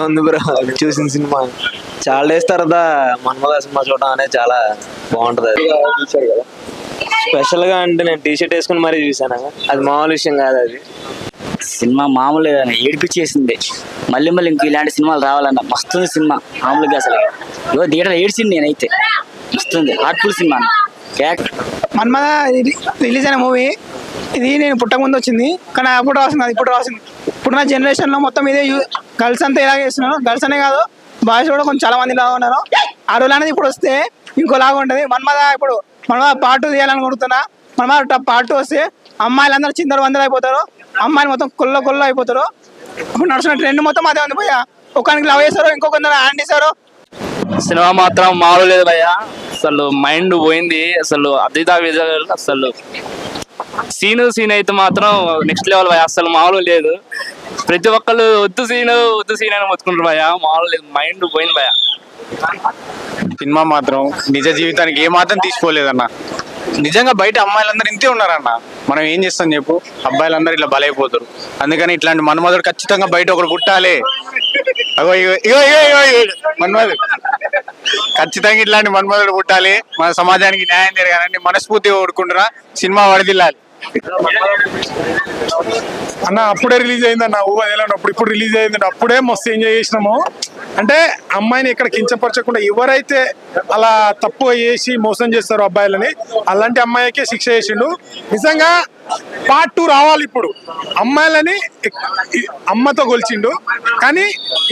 ఏముంది బ్రో? చూసిన సినిమా. చాలా డేస్ తర్వాత మన్మద సినిమా చూడడం అనేది చాలా బాగుంటది అది. స్పెషల్గా అంటే నేను టీ షర్ట్ వేసుకుని మరీ చూసాను అది మామూలు విషయం కాదు అది. సినిమా మామూలుగా ఏడిపించేసింది. మళ్ళీ మళ్ళీ ఇంక ఇలాంటి సినిమాలు రావాలన్న మస్తుంది సినిమా మామూలుగా అసలు. ఇగో థియేటర్ ఏడ్చింది నేనైతే. మస్తుంది హార్ట్ఫుల్ సినిమా. మన్మద రిలీజ్ అయిన మూవీ ఇది నేను పుట్టకముందు వచ్చింది. కానీ అప్పుడు రాసింది అది ఇప్పుడు రాసింది. ఇప్పుడున్న జనరేషన్లో మొత్తం ఇదే గర్ల్స్ అంతా ఇలాగే చేస్తున్నారు. గర్ల్స్ అనే కాదు బాయ్స్ కూడా కొంచెం చాలా మంది లాగా ఉన్నారు. ఆ అనేది ఇప్పుడు వస్తే ఇంకోలాగా ఉంటుంది. మన్మద ఇప్పుడు మన్మద పార్ట్ తీయాలని కొడుతున్నా మన్మద పార్ట్ వస్తే అమ్మాయిలందరూ చిందరు వందలు అయిపోతారు. అమ్మాయిలు మొత్తం కుల్ల కుల్ల అయిపోతారు. ఇప్పుడు నడుస్తున్న ట్రెండ్ మొత్తం అదే ఉంది పోయా ఒకరికి లవ్ చేస్తారు ఇంకొకరు హ్యాండ్ ఇస్తారు. సినిమా మాత్రం మారలేదు లేదు భయ్య. అసలు మైండ్ పోయింది. అసలు అదిదా విజువల్ అసలు సీను సీన్ అయితే మాత్రం నెక్స్ట్ లెవెల్ భయ అసలు మామూలు లేదు. ప్రతి ఒక్కళ్ళు వద్దు సీను వద్దు సీన్ అని మొత్తుకుంటారు భయ మామూలు లేదు. మైండ్ పోయింది భయ సినిమా మాత్రం నిజ జీవితానికి ఏ మాత్రం తీసుకోలేదన్న నిజంగా బయట అమ్మాయిలందరూ ఇంతే ఉన్నారన్న. మనం ఏం చేస్తాం చెప్పు? అబ్బాయిలందరూ ఇలా బలైపోతారు. అందుకని ఇట్లాంటి మన్మధుడు ఖచ్చితంగా బయట ఒకరు పుట్టాలి. అగో ఇగో ఇగో ఇగో ఇగో మన్మధుడు. ఖచ్చితంగా ఇట్లాంటి మన్మధుడు పుట్టాలి. మన సమాజానికి న్యాయం జరగాలని మనస్ఫూర్తిగా కోరుకుంటున్నా. సినిమా వడదిల్లాలి అన్న అప్పుడే రిలీజ్ అయింది అన్న ఊహ అప్పుడు ఇప్పుడు రిలీజ్ అయింది అప్పుడే మస్తు ఎంజాయ్ చేసినాము. అంటే అమ్మాయిని ఇక్కడ కించపరచకుండా ఎవరైతే అలా తప్పు చేసి మోసం చేస్తారో అబ్బాయిలని అలాంటి అమ్మాయికే శిక్ష చేసిండు. నిజంగా పార్ట్ టూ రావాలి ఇప్పుడు. అమ్మాయిలని అమ్మతో గొలిచిండు కానీ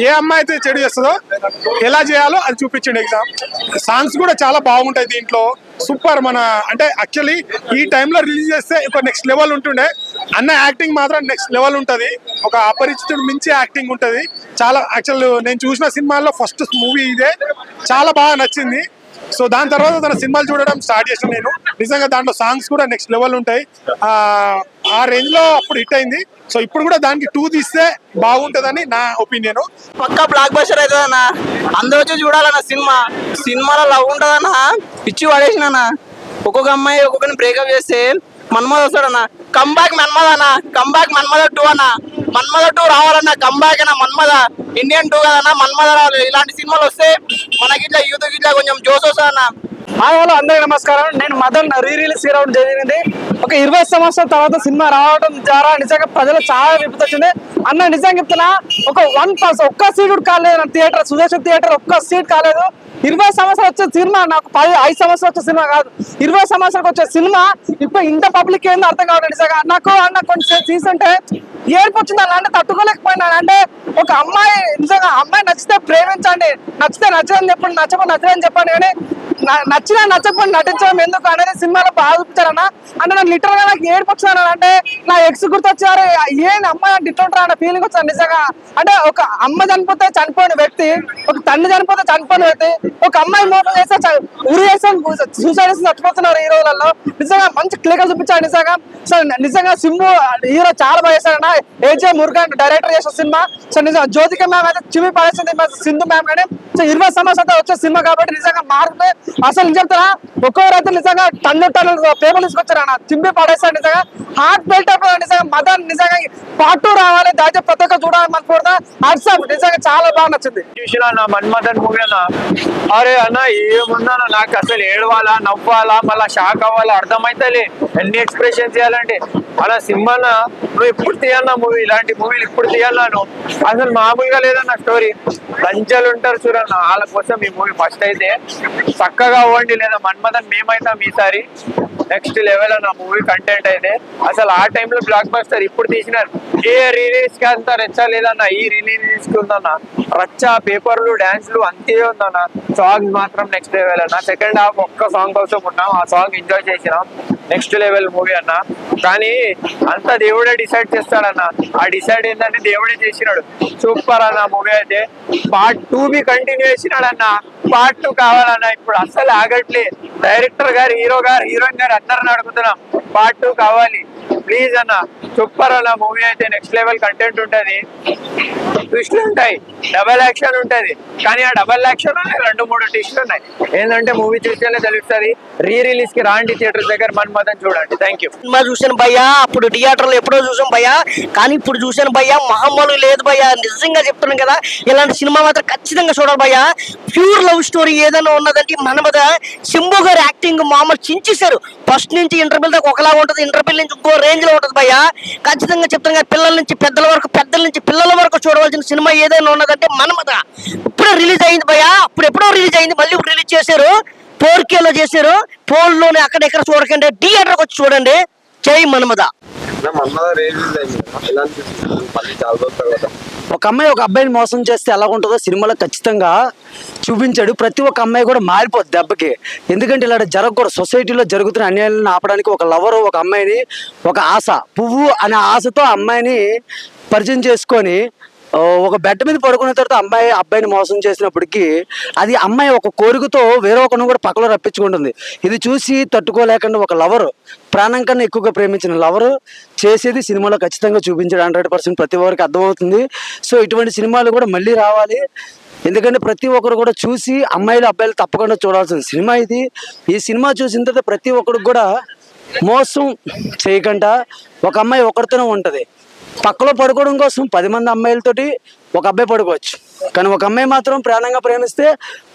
ఏ అమ్మాయి అయితే చెడు చేస్తుందో ఎలా చేయాలో అది చూపించిండు ఎగ్జామ్. సాంగ్స్ కూడా చాలా బాగుంటాయి దీంట్లో. సూపర్ మన అంటే యాక్చువల్లీ ఈ టైంలో రిలీజ్ చేస్తే ఒక నెక్స్ట్ లెవెల్ ఉంటుండే. అన్న యాక్టింగ్ మాత్రం నెక్స్ట్ లెవెల్ ఉంటుంది. ఒక అపరిచితుడు మించి యాక్టింగ్ ఉంటుంది. చాలా యాక్చువల్ నేను చూసిన సినిమాల్లో ఫస్ట్ మూవీ ఇదే. చాలా బాగా నచ్చింది. సో దాని తర్వాత తన సినిమాలు చూడడం స్టార్ట్ చేసిన నేను. నిజంగా దాంట్లో సాంగ్స్ కూడా నెక్స్ట్ లెవెల్ ఉంటాయి. ఆ, రేంజ్లో అప్పుడు హిట్ అయింది. సో ఇప్పుడు కూడా దానికి టూ తీస్తే బాగుంటదని నా ఒపీనియన్ పక్కా బ్లాక్ బస్టర్ అవుతుందన్నా అందరూ వచ్చి చూడాలన్న సినిమా. సినిమాలో లవ్ ఉంటుందన్న. పిచ్చి పడేసినన్న. ఒక్కొక్క అమ్మాయి ఒక్కొక్కరిని బ్రేకప్ చేస్తే మన్మద వస్తాడన్నా. కంబ్యాక్ మన్మద అన్న. కంబ్యాక్ మన్మద టూ అన్న. మన్మద టూ రావాలన్నా కంబ్యాక్ అన్న మన్మద ఇండియన్ టూ కదన్నా మన్మద రావాలి. ఇలాంటి సినిమాలు వస్తే మనకి ఇట్లా యూత్ ఇట్లా కొంచెం జోస్ వస్తుందన్న. హాయ్ హలో అందరికీ నమస్కారం. నేను మదన్ రీ రిలీజ్ రావడం జరిగింది ఒక ఇరవై సంవత్సరాల తర్వాత సినిమా రావడం ద్వారా నిజంగా ప్రజలు చాలా విపత్తు వచ్చింది. అన్న నిజంగా చెప్తున్నా ఒక వన్ పర్సన్ ఒక్క సీట్ కాలేదు కాలేదు. థియేటర్ సుదర్శన్ థియేటర్ ఒక్క సీట్ కాలేదు. ఇరవై సంవత్సరాలు వచ్చే సినిమా నాకు పది ఐదు సంవత్సరాలు వచ్చే సినిమా కాదు. ఇరవై సంవత్సరాలకు వచ్చే సినిమా ఇప్పుడు ఇంత పబ్లిక్ ఏందో అర్థం కావడం నిజంగా. నాకు అన్న కొంచెం తీసుంటే ఏడుపు వచ్చింది. అన్న అంటే తట్టుకోలేకపోయినా. అంటే ఒక అమ్మాయి నిజంగా అమ్మాయి నచ్చితే ప్రేమించండి. నచ్చితే నచ్చదని చెప్పండి నచ్చమని నచ్చదని చెప్పండి. కానీ నచ్చినా నచ్చకపోయినా నటించడం ఎందుకు అనేది సినిమాలో బాగా అంటే నాకు లిటరల్గా నాకు ఏడుపు అంటే నా ఎక్స్ గుర్తొచ్చారు ఏం అమ్మాయి అంటే ఇట్లా అన్న ఫీలింగ్ వచ్చాను నిజంగా. అంటే ఒక అమ్మ చనిపోతే చనిపోయిన వ్యక్తి ఒక తండ్రి చనిపోతే చనిపోయిన వ్యక్తి ఒక అమ్మాయి మోసం చేస్తే ఉరి చేస్తే సూసైడ్ చేసి చచ్చిపోతున్నారు ఈ రోజులలో. నిజంగా మంచి క్లియర్ చూపించాడు నిజంగా. సో నిజంగా సింబు హీరో చాలా బాగా చేశాడన్న ఏజే మురుగన్ డైరెక్టర్ చేసిన సినిమా. సో నిజంగా జ్యోతిక మ్యామ్ అయితే చివి పడేసింది సింధు మ్యామ్ కానీ. సో ఇరవై సంవత్సరాలు వచ్చే సినిమా కాబట్టి నిజంగా మారుతుంది అసలు చెప్తారా ఒక్కో రైతులు నిజంగా టన్ను టన్ను పేపర్లు తీసుకొచ్చారు అన్న చింపి పడేస్తారు నిజంగా హార్ట్ బెల్ట్ నిజంగా మదన్ నిజంగా పాటు రావాలి దాదాపు ప్రతి ఒక్క చూడాలి మనకు కూడా నిజంగా చాలా బాగా నచ్చింది. చూసినా మన్మథన్ మూవీ అన్న అరే అన్న ఏమున్నా నాకు అసలు ఏడవాలా నవ్వాలా మళ్ళా షాక్ అవ్వాలా అర్థమైతలే ఎన్ని ఎక్స్ప్రెషన్ చేయాలంటే. అలా సినిమాన? నువ్వు ఎప్పుడు తీయాలన్నా మూవీ? ఇలాంటి మూవీలు ఇప్పుడు తీయాలను అసలు మామూలుగా లేదన్న స్టోరీ లంచాలు ఉంటారు చూడన్న వాళ్ళ కోసం ఈ మూవీ ఫస్ట్ అయితే. చక్కగా అవ్వండి లేదా మన్మథన్ మేమైతాం ఈసారి. నెక్స్ట్ లెవెల్ అన్న మూవీ కంటెంట్ అయితే. అసలు ఆ టైంలో బ్లాక్ బస్టర్ ఇప్పుడు తీసినారు. ఏ రిలీజ్కి అంత రెచ్చ లేదన్న ఈ రిలీజ్కి ఉందన్న. రచ్చ పేపర్లు డాన్స్లు అంతే ఉందన్న. సాంగ్ మాత్రం నెక్స్ట్ లెవెల్ అన్న. సెకండ్ హాఫ్ ఒక్క సాంగ్ కోసం ఉన్నాం. ఆ సాంగ్ ఎంజాయ్ చేసినాం. నెక్స్ట్ లెవెల్ మూవీ అన్న. కానీ అంతా దేవుడే డిసైడ్ చేస్తాడన్న. ఆ డిసైడ్ ఏంటంటే దేవుడే చేసినాడు. సూపర్ అన్న మూవీ అయితే. పార్ట్ టూ బి కంటిన్యూ చేసినాడన్న. పార్ట్ టూ కావాలన్న ఇప్పుడు అస్సలు ఆగట్లే. డైరెక్టర్ గారు హీరో గారు హీరోయిన్ గారు అందరిని అడుగుతున్నాం. పార్ట్ టూ కావాలి. ప్లీజ్ అన్న సూపర్ అన్న మూవీ అయితే నెక్స్ట్ లెవెల్ కంటెంట్ ఉంటుంది. ట్విస్ట్లు ఉంటాయి. డబల్ యాక్షన్ ఉంటది. కానీ ఆ డబల్ యాక్షన్ రెండు మూడు ట్విస్ట్లు ఉన్నాయి. ఏంటంటే మూవీ చూస్తేనే తెలుస్తుంది. రీ రిలీజ్కి రాండి థియేటర్ దగ్గర. మన్మథన్ చూడండి. థ్యాంక్ యూ సినిమా చూశాను భయ్యా. అప్పుడు థియేటర్లో ఎప్పుడో చూసాం భయ్యా. కానీ ఇప్పుడు చూశాను భయ్యా మహమ్మలు లేదు భయ్యా. నిజంగా చెప్తున్నాను కదా ఇలాంటి సినిమా మాత్రం ఖచ్చితంగా చూడాలి భయ్యా. ప్యూర్ లవ్ స్టోరీ ఏదైనా ఉన్నదంటే మన మీద శంభు గారు యాక్టింగ్ మామూలు చించేశారు. ఫస్ట్ నుంచి ఇంటర్వ్యూల్ దాకా ఒకలా ఉంటుంది ఇంటర్వ్యూల్ నుంచి ఇంకో రేంజ్లో ఉంటుంది భయ్యా. ఖచ్చితంగా చెప్తాను కదా పిల్లల నుంచి పెద్దల వరకు పెద్దల నుంచి పిల్లల వరకు చూడవలసిన సినిమా ఏదైనా ఉన్నదంటే మన మీద. ఇప్పుడే రిలీజ్ అయింది భయ్యా. అప్పుడు ఎప్పుడో రిలీజ్ అయింది మళ్ళీ ఇప్పుడు రిలీజ్ చేశారు. ఫోర్లో చేశారు. ఫోన్లోనే అక్కడ ఇక్కడ చూడకండి. థియేటర్కి వచ్చి చూడండి. జై మన్మద. ఒక అమ్మాయి ఒక అబ్బాయిని మోసం చేస్తే ఎలా ఉంటుందో సినిమాలో ఖచ్చితంగా చూపించాడు. ప్రతి ఒక్క అమ్మాయి కూడా మారిపోద్ది దెబ్బకి. ఎందుకంటే ఇలా జరగకూడదు. సొసైటీలో జరుగుతున్న అన్యాయాలను ఆపడానికి ఒక లవరు ఒక అమ్మాయిని ఒక ఆశ పువ్వు అనే ఆశతో అమ్మాయిని పరిచయం చేసుకొని ఒక బెడ్ మీద పడుకున్న తర్వాత అమ్మాయి అబ్బాయిని మోసం చేసినప్పటికీ అది అమ్మాయి ఒక కోరికతో వేరే ఒకరిని కూడా పక్కలో రప్పించుకుంటుంది. ఇది చూసి తట్టుకోలేకుండా ఒక లవర్ ప్రాణం కన్నా ఎక్కువగా ప్రేమించిన లవర్ చేసేది సినిమాలో ఖచ్చితంగా చూపించాడు హండ్రెడ్ పర్సెంట్. ప్రతి ఒక్కరికి అర్థమవుతుంది. సో ఇటువంటి సినిమాలు కూడా మళ్ళీ రావాలి. ఎందుకంటే ప్రతి ఒక్కరు కూడా చూసి అమ్మాయిలు అబ్బాయిలు తప్పకుండా చూడాల్సిన సినిమా ఇది. ఈ సినిమా చూసిన తర్వాత ప్రతి ఒక్కరికి కూడా మోసం చేయకుండా ఒక అమ్మాయి ఒకరితోనే ఉంటుంది. పక్కలో పడుకోవడం కోసం పది మంది అమ్మాయిలతోటి ఒక అబ్బాయి పడుకోవచ్చు. కానీ ఒక అమ్మాయి మాత్రం ప్రాణంగా ప్రేమిస్తే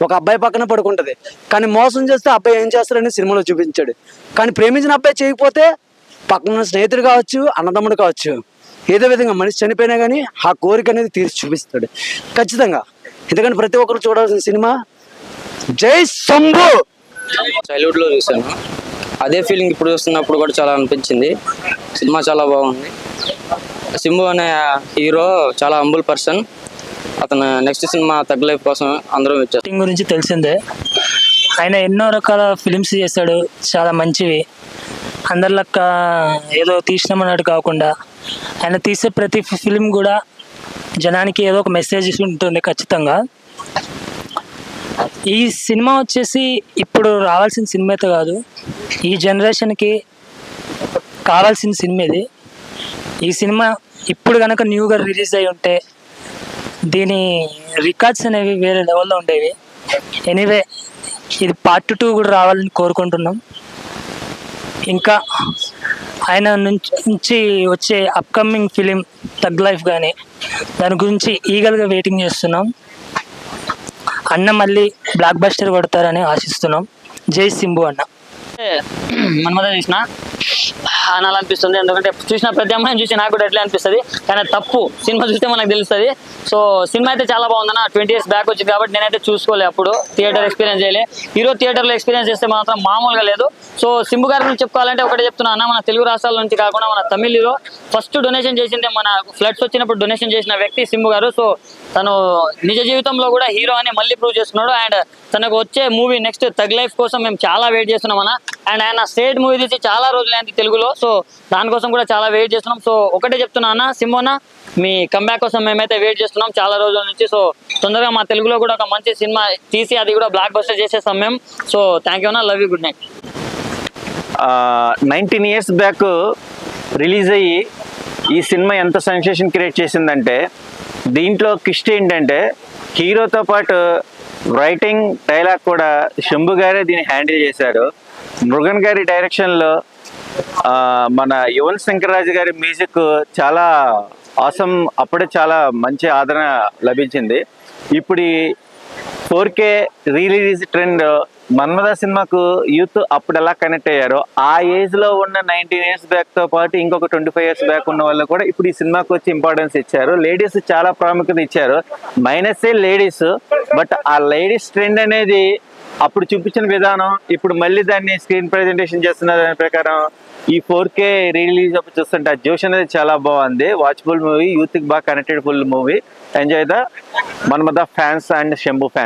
ఒక అబ్బాయి పక్కన పడుకుంటుంది. కానీ మోసం చేస్తే అబ్బాయి ఏం చేస్తాడని సినిమాలో చూపించాడు. కానీ ప్రేమించిన అబ్బాయి చేయకపోతే పక్కన స్నేహితుడు కావచ్చు అన్నదమ్ముడు కావచ్చు ఏదో విధంగా మనిషి చనిపోయినా కానీ ఆ కోరిక అనేది తీర్చి చూపిస్తాడు. ఖచ్చితంగా. ఎందుకంటే ప్రతి ఒక్కరు చూడాల్సిన సినిమా జై శంభు! చైల్డ్హుడ్లో చూశాను. అదే ఫీలింగ్ ఇప్పుడు చూస్తున్నప్పుడు కూడా చాలా అనిపించింది. సినిమా చాలా బాగుంది. సింబు అనే హీరో చాలా హంబుల్ పర్సన్ అతను నెక్స్ట్ సినిమా తగ్గ లైఫ్ కోసం అందరూ వచ్చారు. గురించి తెలిసిందే. ఆయన ఎన్నో రకాల ఫిలిమ్స్ చేశాడు. చాలా మంచివి. అందరిలక్క ఏదో తీసినామన్నట్టు కాకుండా ఆయన తీసే ప్రతి ఫిలిం కూడా జనానికి ఏదో ఒక మెసేజ్ ఉంటుంది ఖచ్చితంగా. ఈ సినిమా వచ్చేసి ఇప్పుడు రావాల్సిన సినిమా అయితే కాదు. ఈ జనరేషన్కి కావాల్సిన సినిమా ఇది. ఈ సినిమా ఇప్పుడు కనుక న్యూగా రిలీజ్ అయి ఉంటే దీని రికార్డ్స్ అనేవి వేరే లెవెల్లో ఉండేవి. ఎనీవే ఇది పార్ట్ టూ కూడా రావాలని కోరుకుంటున్నాం. ఇంకా ఆయన నుంచి వచ్చే అప్కమింగ్ ఫిలిం తగ్ లైఫ్ కానీ దాని గురించి ఈగల్గా వెయిటింగ్ చేస్తున్నాం. అన్న మళ్ళీ బ్లాక్ బస్టర్ కొడతారని ఆశిస్తున్నాం. జై సింబు అన్న. మన్మద చూసిన అని అనిపిస్తుంది ఎందుకంటే చూసిన ప్రతి అమ్మాయిని చూసి నాకు కూడా ఎట్లా అనిపిస్తుంది. కానీ తప్పు. సినిమా చూస్తే మనకు తెలుస్తుంది. సో సినిమా అయితే చాలా బాగుందన్న. ట్వంటీ ఇయర్స్ బ్యాక్ వచ్చింది కాబట్టి నేనైతే చూసుకోలే అప్పుడు. థియేటర్ ఎక్స్పీరియన్స్ చేయలే. హీరో థియేటర్లో ఎక్స్పీరియన్స్ చేస్తే మాత్రం మామూలుగా లేదు. సో సింబు గారి గురించి చెప్పుకోవాలంటే ఒకటి చెప్తున్నా అన్న. మన తెలుగు రాష్ట్రాల నుంచి కాకుండా మన తమిళ్ళో ఫస్ట్ డొనేషన్ చేసింది మన ఫ్లడ్స్ వచ్చినప్పుడు డొనేషన్ చేసిన వ్యక్తి సింబు గారు. సో తను నిజ జీవితంలో కూడా హీరో అని మళ్ళీ ప్రూవ్ చేస్తున్నాడు. అండ్ తనకు వచ్చే మూవీ నెక్స్ట్ తగ్ లైఫ్ కోసం మేము చాలా వెయిట్ చేస్తున్నాం అన్న. అండ్ ఆయన స్టేట్ మూవీ తీసి చాలా రోజులు అయింది తెలుగులో. సో దానికోసం కూడా చాలా వెయిట్ చేస్తున్నాం. సో ఒకటే చెప్తున్నా అన్న సింబోన మీ కంబ్యాక్ కోసం మేమైతే వెయిట్ చేస్తున్నాం చాలా రోజుల నుంచి. సో తొందరగా మా తెలుగులో కూడా ఒక మంచి సినిమా తీసి అది కూడా బ్లాక్ బస్టర్ చేసేస్తాం మేము. సో థ్యాంక్ యూ అన్న love you good night nineteen years back release అయ్యి ఈ సినిమా ఎంత సెన్సేషన్ క్రియేట్ చేసిందంటే దీంట్లో కిస్ట్ ఏంటంటే హీరోతో పాటు రైటింగ్ డైలాగ్ కూడా శంభు గారే దీన్ని హ్యాండిల్ చేశారు మృగన్ గారి డైరెక్షన్లో మన యువన్ శంకర్ రాజు గారి మ్యూజిక్ చాలా ఆసం అప్పుడే చాలా మంచి ఆదరణ లభించింది. ఇప్పుడు four K release trend Manmadha సినిమాకు యూత్ అప్పుడు ఎలా కనెక్ట్ అయ్యారో ఆ ఏజ్లో ఉన్న నైన్టీన్ ఇయర్స్ బ్యాక్తో పాటు ఇంకొక ట్వంటీ ఫైవ్ ఇయర్స్ బ్యాక్ ఉన్న వాళ్ళు కూడా ఇప్పుడు ఈ సినిమాకి వచ్చి ఇంపార్టెన్స్ ఇచ్చారు. లేడీస్ చాలా ప్రాముఖ్యత ఇచ్చారు. మైనస్ ఏ లేడీస్ బట్ ఆ లేడీస్ ట్రెండ్ అనేది అప్పుడు చూపించిన విధానం ఇప్పుడు మళ్ళీ దాన్ని స్క్రీన్ ప్రెజెంటేషన్ చేస్తున్న దాని ప్రకారం ఈ ఫోర్ కే రిలీజ్ అప్పుడు చూస్తుంటే ఆ జోష్ అనేది చాలా బాగుంది. వాచ్ఫుల్ మూవీ యూత్కి బాగా connected full movie enjoy the Manmadha fans and Shambhu fans